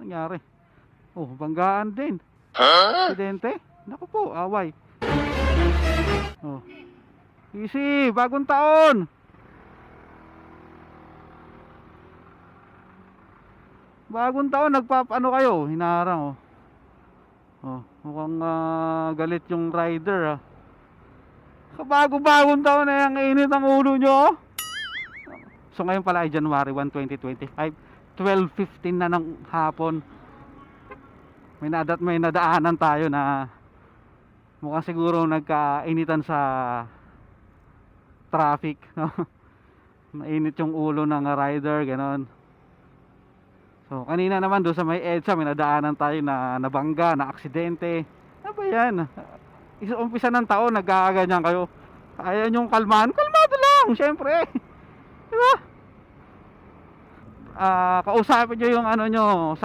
Nangyari. Oh, banggaan din. Aksidente. Naku po, away. Oh. Easy, bagong taon. Bagong taon, nagpap ano kayo, hinarang oh. Oh, mukhang ah, galit yung rider ah. Kabago-bagong taon na yung init ang ulo nyo. oh. So ngayon pala ay January 1, 2025. 12.15 na ng hapon. May nadat may nadaanan tayo na mukhang siguro nagkainitan sa traffic. no? Mainit yung ulo ng rider, ganon. So, kanina naman doon sa may EDSA, may nadaanan tayo na nabangga, na aksidente. Ano ba yan? Isa umpisa ng taon, nagkaganyan kayo. Ayaw yung kalmahan, kalmado lang, syempre. Di Ah, kausapin nyo yung ano nyo,